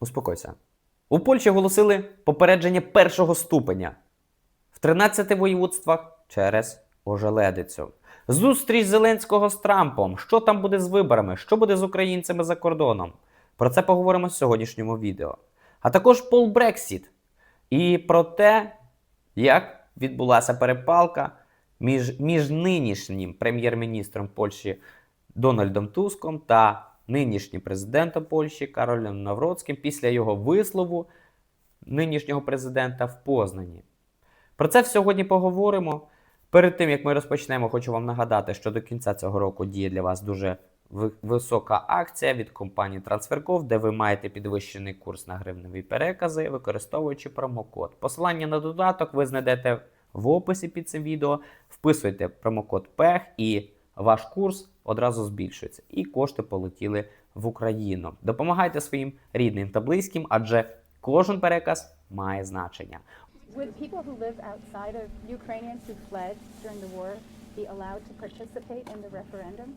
Успокойся. У Польщі оголосили попередження першого ступеня в 13 воєводствах через ожеледицю. Зустріч Зеленського з Трампом. Що там буде з виборами? Що буде з українцями за кордоном? Про це поговоримо в сьогоднішньому відео. А також пол Брексіт і про те, як відбулася перепалка між, між нинішнім прем'єр-міністром Польщі Дональдом Туском та нинішнім президентом Польщі Каролем Навроцьким після його вислову нинішнього президента в Познані. Про це сьогодні поговоримо. Перед тим як ми розпочнемо, хочу вам нагадати, що до кінця цього року діє для вас дуже висока акція від компанії TransferGo, де ви маєте підвищений курс на гривневі перекази, використовуючи промокод. Посилання на додаток ви знайдете в описі під цим відео. Вписуйте промокод PEH і ваш курс одразу збільшується. І кошти полетіли в Україну. Допомагайте своїм рідним та близьким, адже кожен переказ має значення. Would people who live outside of Ukrainians who fled during the war be allowed to participate in the referendum?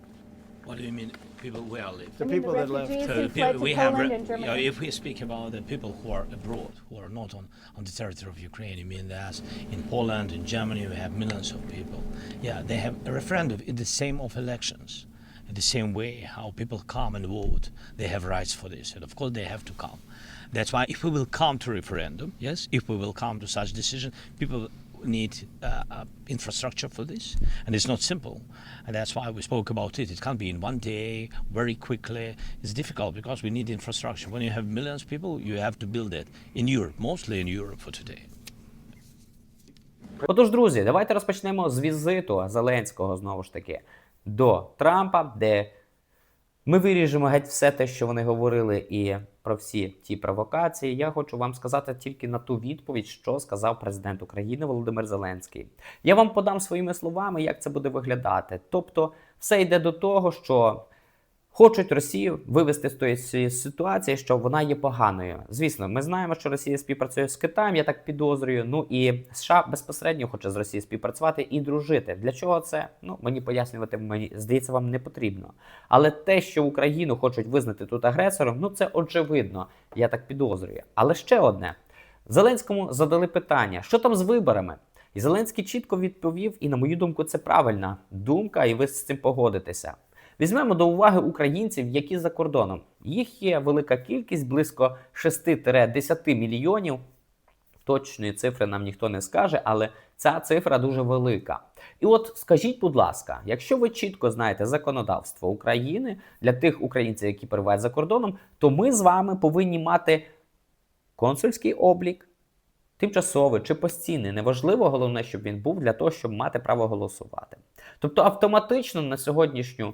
What do you mean, people where live? The I mean, people the that left. So the people- we have, re- you know, if we speak about the people who are abroad, who are not on, on the territory of Ukraine, you mean that in Poland, in Germany, we have millions of people. Yeah, they have a referendum in the same of elections, the same way how people come and vote. They have rights for this, and of course they have to come. That's why if we will come to referendum, yes, if we will come to such decision, people need uh, uh, infrastructure for this, and it's not simple, and that's why we spoke about it. It can't be in one day, very quickly. It's difficult because we need infrastructure. When you have millions of people, you have to build it in Europe, mostly in Europe for today. Отож, друзі, давайте розпочнемо з візиту Зеленського знову ж таки до Трампа, де ми виріжемо геть все те, що вони говорили, і про всі ті провокації. Я хочу вам сказати тільки на ту відповідь, що сказав президент України Володимир Зеленський. Я вам подам своїми словами, як це буде виглядати. Тобто, все йде до того, що Хочуть Росію вивести з тої ситуації, що вона є поганою. Звісно, ми знаємо, що Росія співпрацює з Китаєм, я так підозрюю. Ну і США безпосередньо хоче з Росією співпрацювати і дружити. Для чого це? Ну мені пояснювати мені здається, вам не потрібно. Але те, що Україну хочуть визнати тут агресором, ну це очевидно. Я так підозрюю. Але ще одне: Зеленському задали питання, що там з виборами. І Зеленський чітко відповів, і на мою думку, це правильна думка, і ви з цим погодитеся. Візьмемо до уваги українців, які за кордоном. Їх є велика кількість, близько 6-10 мільйонів. Точної цифри нам ніхто не скаже, але ця цифра дуже велика. І от скажіть, будь ласка, якщо ви чітко знаєте законодавство України для тих українців, які перебувають за кордоном, то ми з вами повинні мати консульський облік, тимчасовий чи постійний, неважливо, головне, щоб він був для того, щоб мати право голосувати. Тобто автоматично на сьогоднішню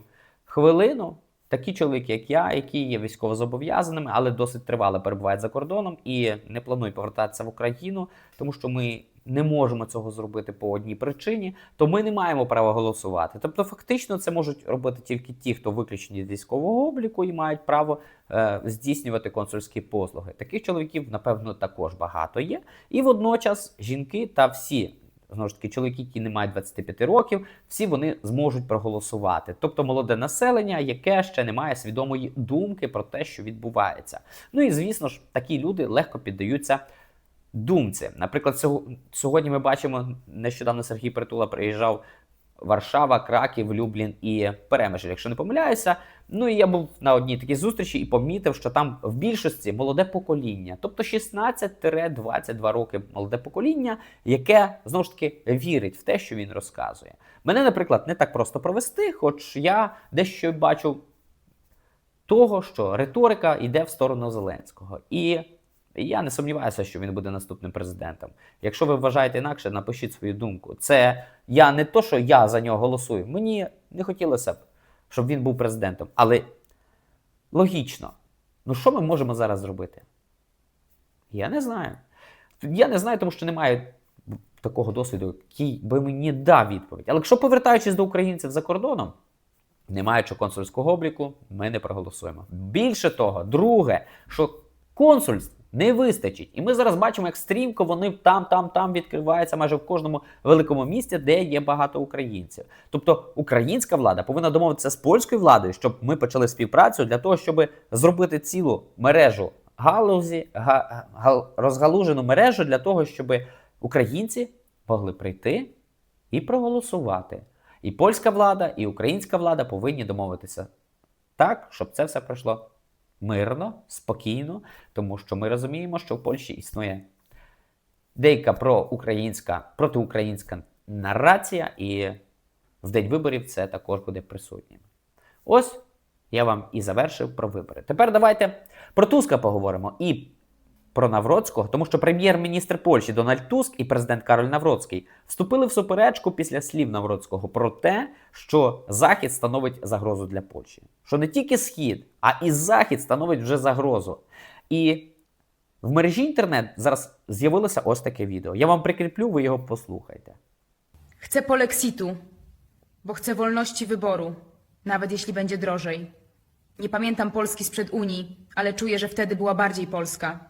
хвилину такі чоловіки, як я, які є військовозобов'язаними, але досить тривало перебувають за кордоном і не планують повертатися в Україну, тому що ми не можемо цього зробити по одній причині, то ми не маємо права голосувати. Тобто, фактично, це можуть робити тільки ті, хто виключені з військового обліку і мають право е, здійснювати консульські послуги. Таких чоловіків, напевно, також багато є. І водночас жінки та всі. Знову ж таки, чоловіки, які не мають 25 років, всі вони зможуть проголосувати. Тобто молоде населення, яке ще не має свідомої думки про те, що відбувається. Ну і звісно ж, такі люди легко піддаються думці. Наприклад, сьогодні ми бачимо, нещодавно Сергій Притула приїжджав Варшава, Краків, Люблін і Перемишль, якщо не помиляюся. Ну і я був на одній такій зустрічі і помітив, що там в більшості молоде покоління, тобто 16-22 роки молоде покоління, яке знову ж таки вірить в те, що він розказує. Мене, наприклад, не так просто провести, хоч я дещо бачу того, що риторика йде в сторону Зеленського. І я не сумніваюся, що він буде наступним президентом. Якщо ви вважаєте інакше, напишіть свою думку. Це я не то, що я за нього голосую. Мені не хотілося б, щоб він був президентом. Але логічно, ну що ми можемо зараз зробити? Я не знаю. Я не знаю, тому що немає такого досвіду, який би мені дав відповідь. Але якщо повертаючись до українців за кордоном, не маючи консульського обліку, ми не проголосуємо. Більше того, друге, що консульств не вистачить. І ми зараз бачимо, як стрімко вони там, там, там відкриваються майже в кожному великому місті, де є багато українців. Тобто українська влада повинна домовитися з польською владою, щоб ми почали співпрацю для того, щоб зробити цілу мережу галузі, га, гал- розгалужену мережу для того, щоб українці могли прийти і проголосувати. І польська влада, і українська влада повинні домовитися так, щоб це все пройшло мирно, спокійно, тому що ми розуміємо, що в Польщі існує деяка проукраїнська, протиукраїнська нарація, і в день виборів це також буде присутнім. Ось я вам і завершив про вибори. Тепер давайте про Туска поговоримо і про Навроцького, тому що прем'єр-міністр Польщі Дональд Туск і президент Кароль Навроцький вступили в суперечку після слів Навроцького про те, що Захід становить загрозу для Польщі. Що не тільки Схід, а і Захід становить вже загрозу. І в мережі інтернет зараз з'явилося ось таке відео. Я вам прикріплю, ви його послухайте. Chcę polexitu, bo chcę wolności wyboru, nawet jeśli będzie drożej. Nie pamiętam Polski sprzed Unii, ale czuję, że wtedy była bardziej Polska.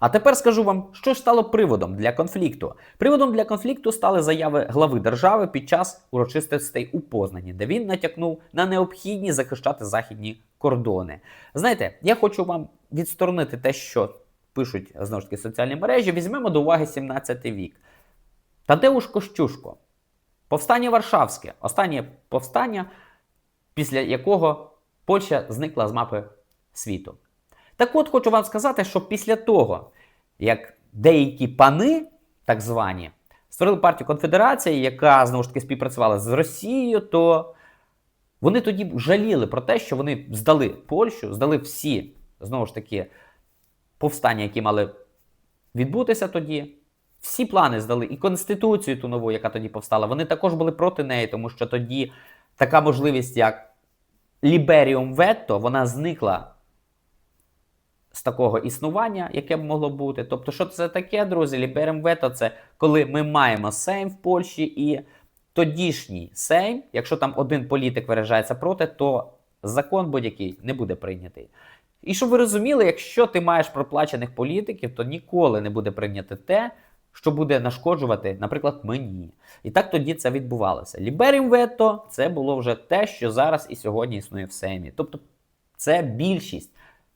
А тепер скажу вам, що ж стало приводом для конфлікту. Приводом для конфлікту стали заяви глави держави під час урочистостей у Познані, де він натякнув на необхідність захищати західні кордони. Знаєте, я хочу вам відсторонити те, що пишуть знову ж таки соціальні мережі. Візьмемо до уваги 17 вік. Тадеуш Кощушко, повстання Варшавське, останнє повстання, після якого Польща зникла з мапи світу. Так от хочу вам сказати, що після того, як деякі пани, так звані, створили партію Конфедерації, яка знову ж таки співпрацювала з Росією, то вони тоді жаліли про те, що вони здали Польщу, здали всі знову ж таки повстання, які мали відбутися тоді. Всі плани здали і конституцію ту нову, яка тоді повстала, вони також були проти неї, тому що тоді така можливість, як Ліберіум Ветто, вона зникла з такого існування, яке б могло бути. Тобто, що це таке, друзі? Ліберіум Вето це коли ми маємо Сейм в Польщі і тодішній Сейм, якщо там один політик виражається проти, то закон будь-який не буде прийнятий. І щоб ви розуміли, якщо ти маєш проплачених політиків, то ніколи не буде прийняти те, що буде нашкоджувати, наприклад, мені. І так тоді це відбувалося. Ліберіум вето це було вже те, що зараз і сьогодні існує в Сеймі. Тобто це більшість.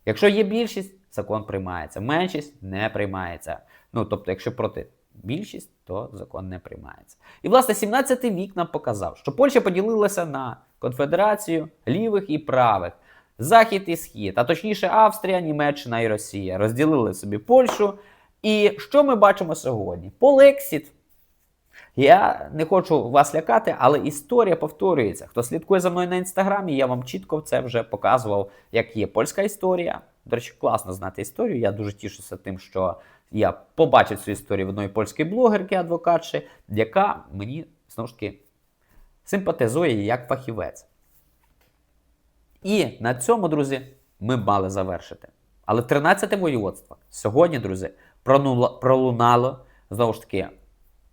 Якщо є більшість, закон приймається. Меншість не приймається. Ну тобто, якщо проти більшість, то закон не приймається. І власне 17 вік нам показав, що Польща поділилася на конфедерацію лівих і правих. Захід і схід, а точніше Австрія, Німеччина і Росія розділили собі Польщу. І що ми бачимо сьогодні? Полексіт. Я не хочу вас лякати, але історія повторюється. Хто слідкує за мною на інстаграмі, я вам чітко це вже показував, як є польська історія. До речі, класно знати історію. Я дуже тішуся тим, що я побачив цю історію в одної польської блогерки, адвокатші, яка мені знову ж таки симпатизує як фахівець. І на цьому, друзі, ми мали завершити. Але 13 воєводство сьогодні, друзі, пролунало знову ж таки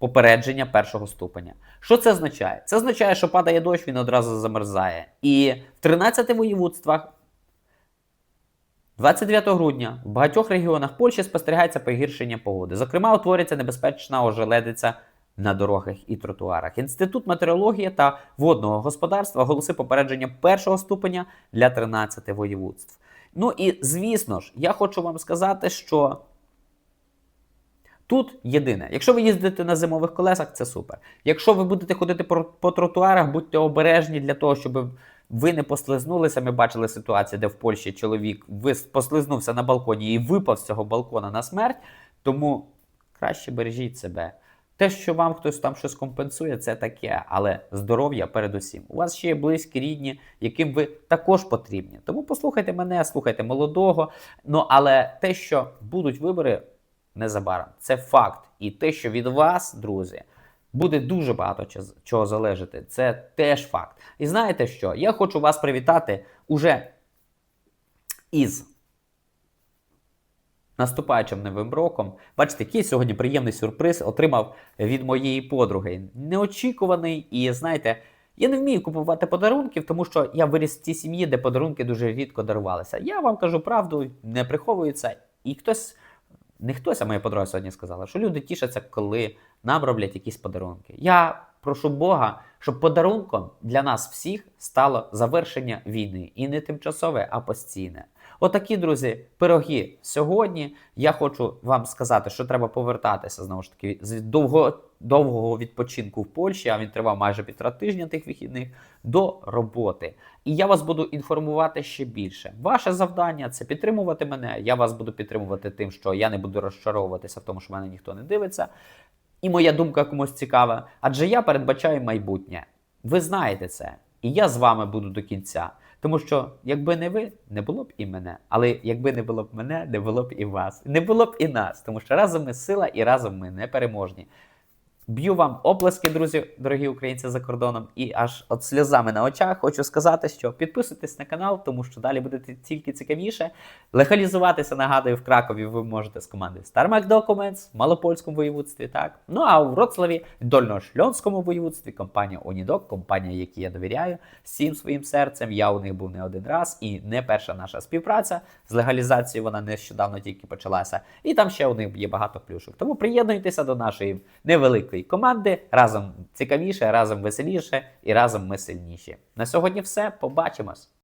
попередження першого ступеня. Що це означає? Це означає, що падає дощ, він одразу замерзає. І в 13 воєводствах 29 грудня в багатьох регіонах Польщі спостерігається погіршення погоди. Зокрема, утворюється небезпечна ожеледиця на дорогах і тротуарах. Інститут метеорології та водного господарства оголосив попередження першого ступеня для 13 воєводств. Ну і звісно ж, я хочу вам сказати, що Тут єдине, якщо ви їздите на зимових колесах, це супер. Якщо ви будете ходити по, тротуарах, будьте обережні для того, щоб ви не послизнулися. Ми бачили ситуацію, де в Польщі чоловік послизнувся на балконі і випав з цього балкона на смерть. Тому краще бережіть себе. Те, що вам хтось там щось компенсує, це таке, але здоров'я передусім. У вас ще є близькі рідні, яким ви також потрібні. Тому послухайте мене, слухайте молодого. Ну але те, що будуть вибори незабаром, це факт. І те, що від вас, друзі, буде дуже багато чого залежати, це теж факт. І знаєте що? Я хочу вас привітати уже із наступаючим новим роком. Бачите, який сьогодні приємний сюрприз отримав від моєї подруги. Неочікуваний, і знаєте, я не вмію купувати подарунків, тому що я виріс в тій сім'ї, де подарунки дуже рідко дарувалися. Я вам кажу правду, не приховується. І хтось, не хтось, а моя подруга сьогодні сказала, що люди тішаться, коли нам роблять якісь подарунки. Я прошу Бога, щоб подарунком для нас всіх стало завершення війни. І не тимчасове, а постійне. Отакі, друзі, пироги сьогодні. Я хочу вам сказати, що треба повертатися знову ж таки з довго, довгого відпочинку в Польщі, а він тривав майже півтора тижня тих вихідних, до роботи. І я вас буду інформувати ще більше. Ваше завдання це підтримувати мене. Я вас буду підтримувати тим, що я не буду розчаровуватися в тому, що мене ніхто не дивиться. І моя думка комусь цікава, адже я передбачаю майбутнє. Ви знаєте це, і я з вами буду до кінця. Тому що якби не ви, не було б і мене. Але якби не було б мене, не було б і вас. Не було б і нас, тому що разом ми сила і разом ми непереможні. Б'ю вам оплески, друзі, дорогі українці за кордоном, і аж от сльозами на очах хочу сказати, що підписуйтесь на канал, тому що далі буде тільки цікавіше. Легалізуватися, нагадую, в Кракові ви можете з команди StarMac Documents в Малопольському воєводстві, так. Ну а у Вроцлаві, Дольношльонському воєводстві, компанія Унідок, компанія, якій я довіряю всім своїм серцем. Я у них був не один раз, і не перша наша співпраця з легалізацією. Вона нещодавно тільки почалася. І там ще у них є багато плюшок. Тому приєднуйтеся до нашої невеликої команди. Разом цікавіше, разом веселіше і разом ми сильніші. На сьогодні все. Побачимось.